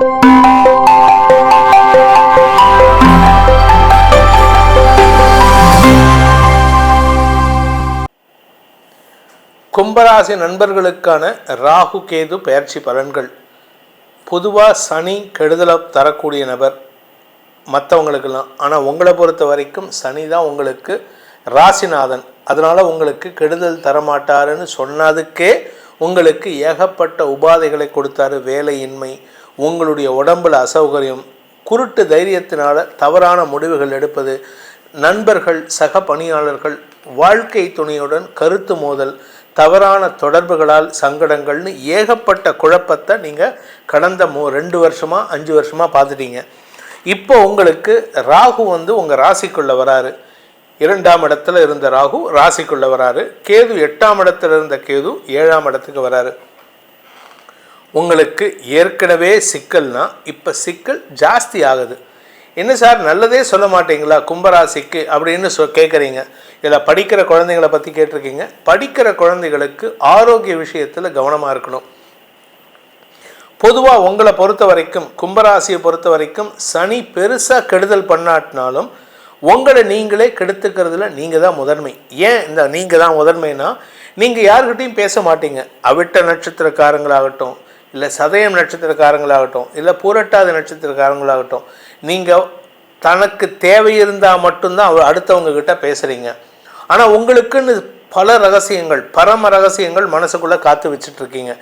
கும்பராசி நண்பர்களுக்கான ராகு கேது பயிற்சி பலன்கள். பொதுவாக சனி கெடுதலை தரக்கூடிய நபர் மற்றவங்களுக்கெல்லாம் ஆனால் உங்களை பொறுத்த வரைக்கும் சனி தான் உங்களுக்கு ராசிநாதன். அதனால் உங்களுக்கு கெடுதல் தரமாட்டாருன்னு சொன்னதுக்கே உங்களுக்கு ஏகப்பட்ட உபாதைகளை கொடுத்தாரு. வேலையின்மை உங்களுடைய உடம்பில் அசௌகரியம் குருட்டு தைரியத்தினால் தவறான முடிவுகள் எடுப்பது நண்பர்கள் சக பணியாளர்கள் வாழ்க்கை துணையுடன் கருத்து மோதல் தவறான தொடர்புகளால் சங்கடங்கள்னு ஏகப்பட்ட குழப்பத்தை நீங்கள் கடந்த மூ ரெண்டு வருஷமாக அஞ்சு வருஷமாக பார்த்துட்டீங்க. இப்போ உங்களுக்கு ராகு வந்து உங்கள் ராசிக்குள்ளே வராரு. இரண்டாம் இடத்துல இருந்த ராகு ராசிக்குள்ளே வராரு. கேது எட்டாம் இடத்துல இருந்த கேது ஏழாம் இடத்துக்கு வராரு. உங்களுக்கு ஏற்கனவே சிக்கல்னா இப்போ சிக்கல் ஜாஸ்தி ஆகுது. என்ன சார் நல்லதே சொல்ல மாட்டீங்களா? கும்பராசிக்கு அப்படின்னு சொ கேட்குறீங்க இதில் படிக்கிற குழந்தைங்களை பற்றி கேட்டிருக்கீங்க. படிக்கிற குழந்தைகளுக்கு ஆரோக்கிய விஷயத்தில் கவனமாக இருக்கணும். பொதுவாக உங்களை பொறுத்த வரைக்கும் கும்பராசியை பொறுத்த வரைக்கும் சனி பெருசாக கெடுதல் பண்ணாட்டினாலும் உங்களை நீங்களே கெடுத்துக்கிறதுல நீங்கள் தான் முதன்மை. ஏன் இந்த நீங்கள் தான் முதன்மைனா நீங்கள் யாருக்கிட்டையும் பேச மாட்டீங்க. அவிட்ட நட்சத்திரக்காரங்களாகட்டும் இல்லை சதயம் நட்சத்திரக்காரங்களாகட்டும் இல்லை பூரட்டாத நட்சத்திரக்காரங்களாகட்டும் நீங்கள் தனக்கு தேவை இருந்தால் மட்டும்தான் அவர் அடுத்தவங்க கிட்ட பேசுகிறீங்க ஆனால் உங்களுக்குன்னு பல ரகசியங்கள் பரம ரகசியங்கள் மனசுக்குள்ளே காத்து வச்சுட்ருக்கீங்க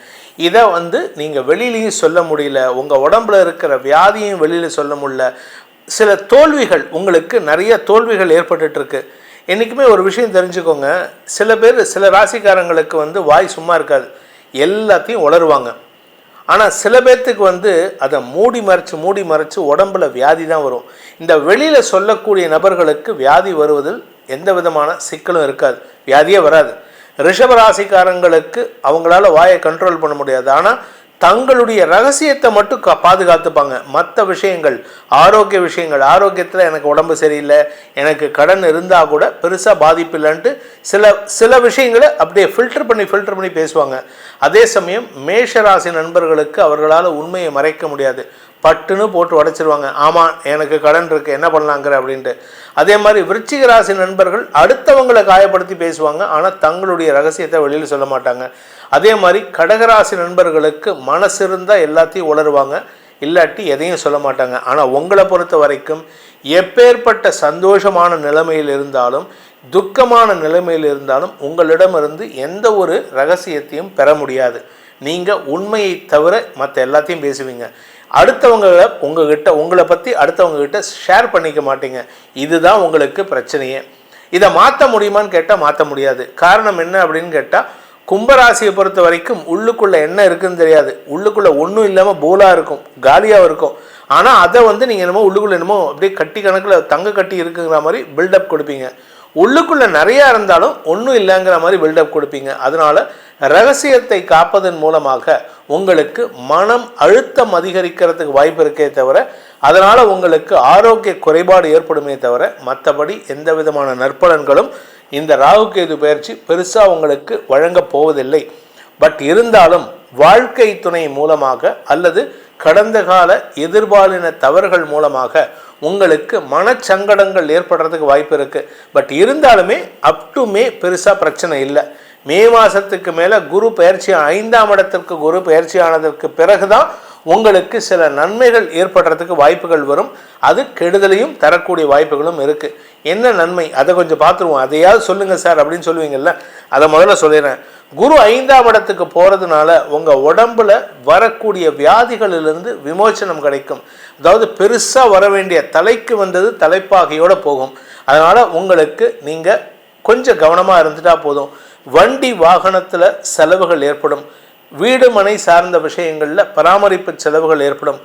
இதை வந்து நீங்கள் வெளியிலையும் சொல்ல முடியல உங்கள் உடம்புல இருக்கிற வியாதியும் வெளியில் சொல்ல முடியல. சில தோல்விகள் உங்களுக்கு நிறைய தோல்விகள் ஏற்பட்டுருக்கு என்றைக்குமே ஒரு விஷயம் தெரிஞ்சுக்கோங்க. சில பேர் சில ராசிக்காரங்களுக்கு வந்து வாய் சும்மா இருக்காது. எல்லாத்தையும் உளருவாங்க. ஆனால் சில பேர்த்துக்கு வந்து அதை மூடி மறைச்சு மூடி மறைச்சு உடம்புல வியாதி தான் வரும். இந்த வெளியில் சொல்லக்கூடிய நபர்களுக்கு வியாதி வருவதில் எந்த விதமான சிக்கலும் இருக்காது. வியாதியே வராது. ரிஷபராசிக்காரங்களுக்கு அவங்களால வாயை கண்ட்ரோல் பண்ண முடியாது. ஆனால் தங்களுடைய ரகசியத்தை மட்டும் கா பாதுகாத்துப்பாங்க. மற்ற விஷயங்கள் ஆரோக்கிய விஷயங்கள். ஆரோக்கியத்தில் எனக்கு உடம்பு சரியில்லை எனக்கு கடன் இருந்தால் கூட பெருசாக பாதிப்பு இல்லைன்ட்டு சில சில விஷயங்களை அப்படியே ஃபில்டர் பண்ணி ஃபில்டர் பண்ணி பேசுவாங்க. அதே சமயம் மேஷராசி நண்பர்களுக்கு அவர்களால் உண்மையை மறைக்க முடியாது. பட்டுன்னு போட்டு உடைச்சிருவாங்க. ஆமாம் எனக்கு கடன் இருக்குது என்ன பண்ணலாங்கிற அப்படின்ட்டு. அதே மாதிரி விருச்சிக ராசி நண்பர்கள் அடுத்தவங்களை காயப்படுத்தி பேசுவாங்க. ஆனால் தங்களுடைய ரகசியத்தை வெளியில் சொல்ல மாட்டாங்க. அதே மாதிரி கடகராசி நண்பர்களுக்கு மனசு இருந்தால் எல்லாத்தையும் உளருவாங்க. இல்லாட்டி எதையும் சொல்ல மாட்டாங்க. ஆனால் உங்களை பொறுத்த வரைக்கும் எப்பேற்பட்ட சந்தோஷமான நிலைமையில் இருந்தாலும் துக்கமான நிலைமையில் இருந்தாலும் உங்களிடமிருந்து எந்த ஒரு ரகசியத்தையும் பெற முடியாது. நீங்கள் உண்மையை தவிர மற்ற எல்லாத்தையும் பேசுவீங்க. அடுத்தவங்க உங்ககிட்ட உங்களை பற்றி அடுத்தவங்ககிட்ட ஷேர் பண்ணிக்க மாட்டீங்க. இதுதான் உங்களுக்கு பிரச்சனையே. இதை மாற்ற முடியுமான்னு கேட்டால் மாற்ற முடியாது. காரணம் என்ன அப்படின்னு கேட்டால் கும்பராசியை பொறுத்த வரைக்கும் உள்ளுக்குள்ளே என்ன இருக்குன்னு தெரியாது. உள்ளுக்குள்ளே ஒன்றும் இல்லாமல் போலாக இருக்கும் காலியாக இருக்கும். ஆனால் அதை வந்து நீங்கள் என்னமோ உள்ளுக்குள்ளே என்னமோ அப்படியே கட்டி கணக்கில் தங்க கட்டி இருக்குங்கிற மாதிரி பில்டப் கொடுப்பீங்க. உள்ளுக்குள்ளே நிறையா இருந்தாலும் ஒன்றும் இல்லைங்கிற மாதிரி பில்டப் கொடுப்பீங்க. அதனால் ரகசியத்தை காப்பதன் மூலமாக உங்களுக்கு மனம் அழுத்தம் அதிகரிக்கிறதுக்கு வாய்ப்பு இருக்கே தவிர அதனால் உங்களுக்கு ஆரோக்கிய குறைபாடு ஏற்படுமே தவிர மற்றபடி எந்த விதமான நற்பலன்களும் இந்த ராகுகேது பயிற்சி பெருசாக உங்களுக்கு வழங்கப் போவதில்லை. பட் இருந்தாலும் வாழ்க்கை துணை மூலமாக அல்லது கடந்த கால எதிர்பாலின தவறுகள் மூலமாக உங்களுக்கு மனச்சங்கடங்கள் ஏற்படுறதுக்கு வாய்ப்பு இருக்குது பட் இருந்தாலுமே அப் டு மே பெருசாக பிரச்சனை இல்லை. மே மாதத்துக்கு மேலே குரு பயிற்சி ஐந்தாம் இடத்திற்கு குரு பயிற்சி ஆனதற்கு பிறகு தான் உங்களுக்கு சில நன்மைகள் ஏற்படுறதுக்கு வாய்ப்புகள் வரும். அது கெடுதலையும் தரக்கூடிய வாய்ப்புகளும் இருக்குது என்ன நன்மை? அதை கொஞ்சம் பார்த்துருவோம். அதையாவது சொல்லுங்கள் சார் அப்படின்னு சொல்லுவீங்கல்ல? அதை முதல்ல சொல்லிடுறேன். குரு ஐந்தாம் இடத்துக்கு போகிறதுனால உங்கள் உடம்பில் வரக்கூடிய வியாதிகளிலிருந்து விமோச்சனம் கிடைக்கும். அதாவது பெருசாக வர வேண்டிய தலைக்கு வந்தது தலைப்பாகையோடு போகும். அதனால் உங்களுக்கு நீங்கள் கொஞ்சம் கவனமாக இருந்துட்டால் போதும். வண்டி வாகனத்தில் செலவுகள் ஏற்படும். வீடு மனை சார்ந்த விஷயங்களில் பராமரிப்பு செலவுகள் ஏற்படும்.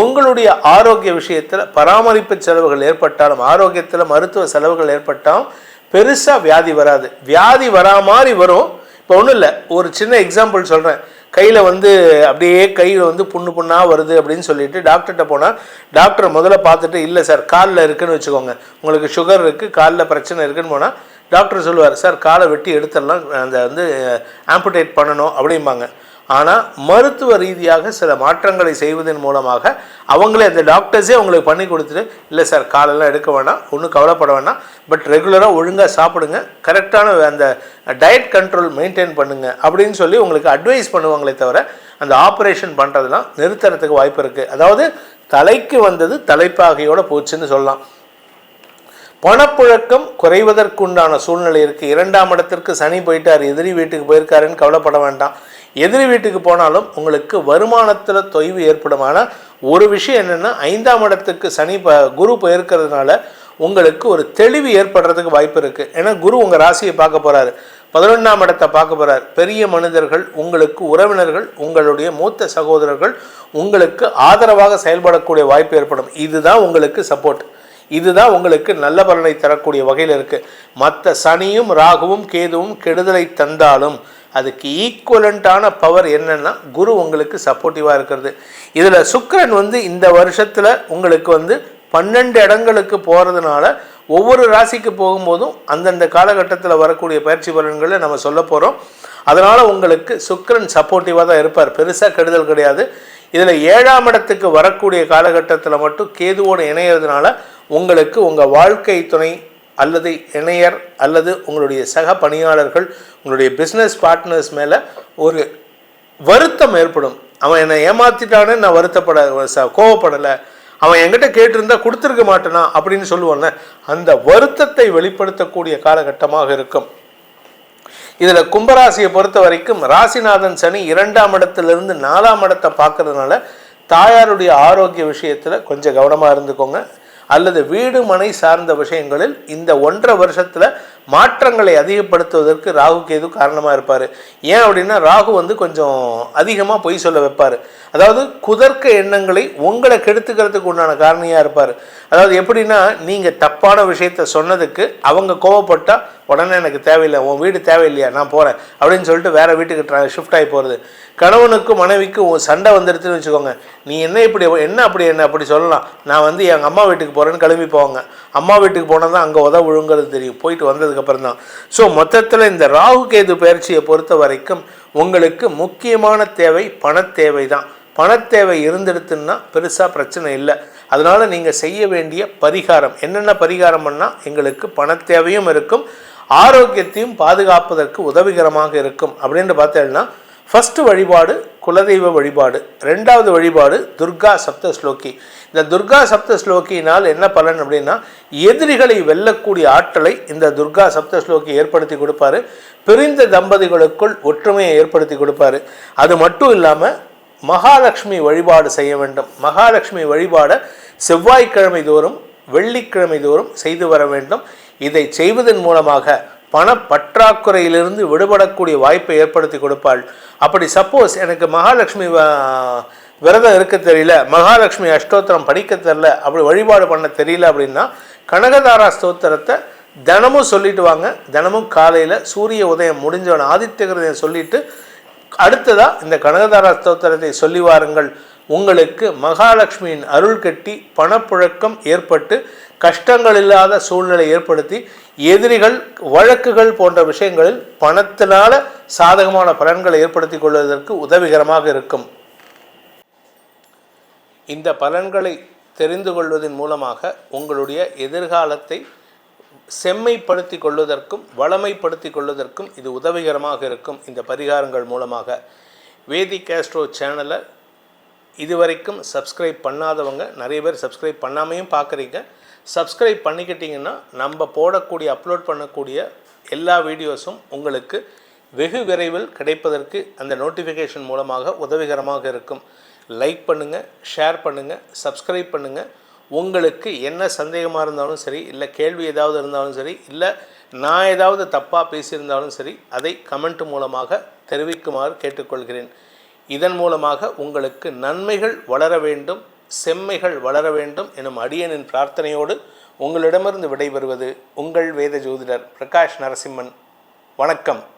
உங்களுடைய ஆரோக்கிய விஷயத்தில் பராமரிப்பு செலவுகள் ஏற்பட்டாலும் ஆரோக்கியத்தில் மருத்துவ செலவுகள் ஏற்பட்டாலும் பெருசாக வியாதி வராது. வியாதி வரா மாதிரி வரும். இப்போ ஒன்றும் இல்லை ஒரு சின்ன எக்ஸாம்பிள் சொல்கிறேன் கையில் வந்து அப்படியே கையில் வந்து புண்ணு புண்ணாக வருது அப்படின்னு சொல்லிட்டு டாக்டர்கிட்ட போனால் டாக்டர் முதல்ல பார்த்துட்டு இல்லை சார் காலில் இருக்குன்னு வச்சுக்கோங்க. உங்களுக்கு சுகர் இருக்குது காலில் பிரச்சனை இருக்குன்னு போனால் டாக்டர் சொல்லுவார் சார் காலை வெட்டி எடுத்துடலாம் அந்த வந்து ஆம்புடேட் பண்ணணும் அப்படிம்பாங்க. ஆனால் மருத்துவ ரீதியாக சில மாற்றங்களை செய்வதன் மூலமாக அவங்களே அந்த டாக்டர்ஸே அவங்களுக்கு பண்ணி கொடுத்துட்டு இல்லை சார் காலெல்லாம் எடுக்க வேணாம் ஒன்றும் கவலைப்பட வேணாம் பட் ரெகுலராக ஒழுங்காக சாப்பிடுங்க கரெக்டான அந்த டயட் கண்ட்ரோல் மெயின்டைன் பண்ணுங்கள் அப்படின்னு சொல்லி உங்களுக்கு அட்வைஸ் பண்ணுவாங்களே தவிர அந்த ஆப்ரேஷன் பண்ணுறதுலாம் நிறுத்துறதுக்கு வாய்ப்பு இருக்குது அதாவது தலைக்கு வந்தது தலைப்பாகையோடு போச்சுன்னு சொல்லலாம். பணப்புழக்கம் குறைவதற்குண்டான சூழ்நிலை இருக்குது இரண்டாம் இடத்திற்கு சனி போயிட்டார். எதிரி வீட்டுக்கு போயிருக்காருன்னு கவலைப்பட வேண்டாம். எதிரி வீட்டுக்கு போனாலும் உங்களுக்கு வருமானத்தில் தொய்வு ஏற்படும். ஆனால் ஒரு விஷயம் என்னென்னா ஐந்தாம் இடத்துக்கு சனி ப குரு போயிருக்கிறதுனால உங்களுக்கு ஒரு தெளிவு ஏற்படுறதுக்கு வாய்ப்பு இருக்குது ஏன்னா குரு உங்கள் ராசியை பார்க்க போகிறாரு பதினொன்றாம் இடத்தை பார்க்க போகிறார் பெரிய மனிதர்கள் உங்களுக்கு உறவினர்கள் உங்களுடைய மூத்த சகோதரர்கள் உங்களுக்கு ஆதரவாக செயல்படக்கூடிய வாய்ப்பு ஏற்படும். இதுதான் உங்களுக்கு சப்போர்ட் இதுதான் உங்களுக்கு நல்ல பலனை தரக்கூடிய வகையில் இருக்குது மற்ற சனியும் ராகுவும் கேதுவும் கெடுதலை தந்தாலும் அதுக்கு ஈக்குவலண்ட்டான பவர் என்னென்னா குரு உங்களுக்கு சப்போர்ட்டிவாக இருக்கிறது. இதில் சுக்கரன் வந்து இந்த வருஷத்தில் உங்களுக்கு வந்து பன்னெண்டு இடங்களுக்கு போகிறதுனால ஒவ்வொரு ராசிக்கு போகும்போதும் அந்தந்த காலகட்டத்தில் வரக்கூடிய பயிற்சி பலன்களை நம்ம சொல்ல போகிறோம் அதனால் உங்களுக்கு சுக்கரன் சப்போர்ட்டிவாக தான் இருப்பார். பெருசாக கெடுதல் கிடையாது. இதில் ஏழாம் இடத்துக்கு வரக்கூடிய காலகட்டத்தில் மட்டும் கேதுவோடு இணையிறதுனால உங்களுக்கு உங்கள் வாழ்க்கை துணை அல்லது இணையர் அல்லது உங்களுடைய சக பணியாளர்கள் உங்களுடைய பிஸ்னஸ் பார்ட்னர்ஸ் மேலே ஒரு வருத்தம் ஏற்படும். அவன் என்னை ஏமாத்திட்டானே நான் வருத்தப்பட கோவப்படலை. அவன் என்கிட்ட கேட்டிருந்தா கொடுத்துருக்க மாட்டேனா அப்படின்னு சொல்லுவான்ல அந்த வருத்தத்தை வெளிப்படுத்தக்கூடிய காலகட்டமாக இருக்கும். இதில் கும்பராசியை பொறுத்த வரைக்கும் ராசிநாதன் சனி இரண்டாம் இடத்துலேருந்து நாலாம் இடத்தை பார்க்கறதுனால தாயாருடைய ஆரோக்கிய விஷயத்தில் கொஞ்சம் கவனமாக இருந்துக்கோங்க. அல்லது வீடு மனை சார்ந்த விஷயங்களில் இந்த ஒன்றரை வருஷத்தில் மாற்றங்களை அதிகப்படுத்துவதற்கு ராகு கேது காரணமாக இருப்பார். ஏன் அப்படின்னா ராகு வந்து கொஞ்சம் அதிகமாக பொய் சொல்ல வைப்பார். அதாவது குதர்க்க எண்ணங்களை உங்களை கெடுத்துக்கிறதுக்கு உண்டான காரணியாக இருப்பார். அதாவது எப்படின்னா நீங்கள் தப்பான விஷயத்த சொன்னதுக்கு அவங்க கோவப்பட்டால் உடனே எனக்கு தேவையில்லை உன் வீடு தேவையில்லையா நான் போகிறேன் அப்படின்னு சொல்லிட்டு வேறு வீட்டுக்கு ட்ரா ஷிஃப்ட் ஆகி போகிறது கணவனுக்கும் மனைவிக்கும் சண்டை வந்துடுதுன்னு வச்சுக்கோங்க. நீ என்ன இப்படி என்ன அப்படி என்ன அப்படி சொல்லலாம்? நான் வந்து எங்கள் அம்மா வீட்டுக்கு போகிறேன்னு கிளம்பி போவாங்க. அம்மா வீட்டுக்கு போனால் தான் அங்கே உதவ விழுங்கிறது தெரியும். போயிட்டு அப்புறம் தான் ஸோ மொத்தத்தில் இந்த ராகு கேது பயிற்சியை பொறுத்த வரைக்கும் உங்களுக்கு முக்கியமான தேவை பணத்தேவை தான் பணத்தேவை இருந்துடுத்துன்னா பெருசாக பிரச்சனை இல்லை. அதனால் நீங்கள் செய்ய வேண்டிய பரிகாரம். என்னென்ன பரிகாரம் பண்ணால் எங்களுக்கு பணத்தேவையும் இருக்கும் ஆரோக்கியத்தையும் பாதுகாப்பதற்கு உதவிகரமாக இருக்கும். அப்படின்ட்டு பார்த்தேன்னா ஃபஸ்ட்டு வழிபாடு குலதெய்வ வழிபாடு. ரெண்டாவது வழிபாடு துர்கா சப்த ஸ்லோகி இந்த துர்கா சப்த ஸ்லோகினால் என்ன பலன் அப்படின்னா எதிரிகளை வெல்லக்கூடிய ஆற்றலை இந்த துர்கா சப்த ஸ்லோகி ஏற்படுத்தி கொடுப்பாரு. பிரிந்த தம்பதிகளுக்குள் ஒற்றுமையை ஏற்படுத்தி கொடுப்பாரு. அது மட்டும் இல்லாமல் மகாலட்சுமி வழிபாடு செய்ய வேண்டும். மகாலட்சுமி வழிபாடை செவ்வாய்க்கிழமை தோறும் வெள்ளிக்கிழமை தோறும் செய்து வர வேண்டும். இதை செய்வதன் மூலமாக பண பற்றாக்குறையிலிருந்து விடுபடக்கூடிய வாய்ப்பை ஏற்படுத்தி கொடுப்பாள். அப்படி சப்போஸ் எனக்கு மகாலட்சுமி விரதம் இருக்க தெரியல மகாலட்சுமி அஷ்டோத்திரம் படிக்க தெரில அப்படி வழிபாடு பண்ண தெரியல அப்படின்னா கனகதாரா ஸ்தோத்திரத்தை தினமும் சொல்லிட்டு வாங்க. தினமும் காலையில் சூரிய உதயம் முடிஞ்சவன் ஆதித்ய சொல்லிட்டு அடுத்ததாக இந்த கனகதாரா ஸ்தோத்திரத்தை சொல்லி வாருங்கள். உங்களுக்கு மகாலட்சுமியின் அருள் கட்டி பணப்புழக்கம் ஏற்பட்டு கஷ்டங்கள் இல்லாத சூழ்நிலை ஏற்படுத்தி எதிரிகள் வழக்குகள் போன்ற விஷயங்களில் பணத்தினால சாதகமான பலன்களை ஏற்படுத்தி கொள்வதற்கு உதவிகரமாக இருக்கும். இந்த பலன்களை தெரிந்து கொள்வதன் மூலமாக உங்களுடைய எதிர்காலத்தை செம்மைப்படுத்தி கொள்வதற்கும் வளமைப்படுத்தி கொள்வதற்கும் இது உதவிகரமாக இருக்கும். இந்த பரிகாரங்கள் மூலமாக வேதி கேஸ்ட்ரோ சேனலை இதுவரைக்கும் சப்ஸ்கிரைப் பண்ணாதவங்க நிறைய பேர் சப்ஸ்கிரைப் பண்ணாமையும் பார்க்குறீங்க. சப்ஸ்கிரைப் பண்ணிக்கிட்டிங்கன்னா நம்ம போடக்கூடிய அப்லோட் பண்ணக்கூடிய எல்லா வீடியோஸும் உங்களுக்கு வெகு விரைவில் கிடைப்பதற்கு அந்த நோட்டிஃபிகேஷன் மூலமாக உதவிகரமாக இருக்கும். லைக் பண்ணுங்கள் ஷேர் பண்ணுங்கள் சப்ஸ்கிரைப் பண்ணுங்கள் உங்களுக்கு என்ன சந்தேகமாக இருந்தாலும் சரி இல்லை கேள்வி ஏதாவது இருந்தாலும் சரி இல்லை நான் ஏதாவது தப்பாக பேசியிருந்தாலும் சரி அதை கமெண்ட் மூலமாக தெரிவிக்குமாறு கேட்டுக்கொள்கிறேன். இதன் மூலமாக உங்களுக்கு நன்மைகள் வளர வேண்டும். செம்மைகள் வளர வேண்டும் எனும் அடியனின் பிரார்த்தனையோடு உங்களிடமிருந்து விடைபெறுவது உங்கள் வேத ஜோதிடர் பிரகாஷ் நரசிம்மன். வணக்கம்.